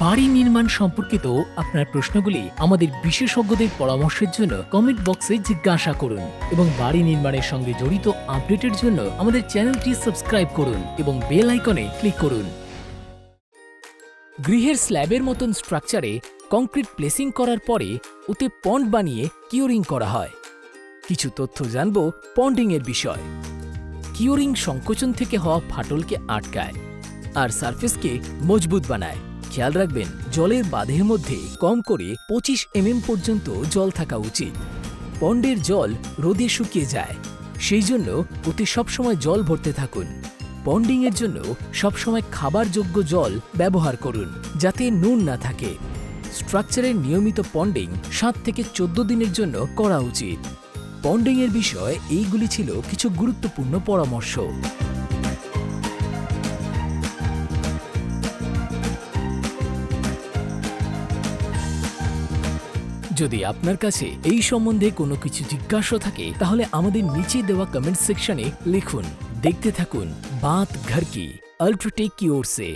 বাড়ি নির্মাণ সম্পর্কিত আপনার প্রশ্নগুলি আমাদের বিশেষজ্ঞদের পরামর্শের জন্য কমেন্ট বক্সে জিজ্ঞাসা করুন এবং বাড়ি নির্মাণের সঙ্গে জড়িত আপডেটের জন্য আমাদের চ্যানেলটি সাবস্ক্রাইব করুন এবং বেল আইকনে ক্লিক করুন। গৃহের স্ল্যাবের মতন স্ট্রাকচারে কংক্রিট প্লেসিং করার পরে ওতে পন্ড বানিয়ে কিওরিং করা হয়। কিছু তথ্য জানব পন্ডিং এর বিষয়। কিওরিং সংকোচন থেকে হওয়া ফাটলকে আটকায় আর সারফেসকে মজবুত বানায়। খেয়াল রাখবেন, জলের বাঁধের মধ্যে কম করে পঁচিশ এমএম পর্যন্ত জল থাকা উচিত। পন্ডের জল রোদে শুকিয়ে যায়। সেই জন্য ওতে সবসময় জল ভরতে থাকুন। পন্ডিং এর জন্য সবসময় খাবার যোগ্য জল ব্যবহার করুন, যাতে নুন না থাকে। স্ট্রাকচারের নিয়মিত পন্ডিং সাত থেকে চোদ্দ দিনের জন্য করা উচিত। পন্ডিং এর বিষয়ে এইগুলি ছিল কিছু গুরুত্বপূর্ণ পরামর্শ। যদি আপনার কাছে এই সম্বন্ধে কোনো কিছু জিজ্ঞাসা থাকে, তাহলে আমাদের নিচে দেওয়া কমেন্ট সেকশনে লিখুন। দেখতে থাকুন বাত ঘর কি ওর সে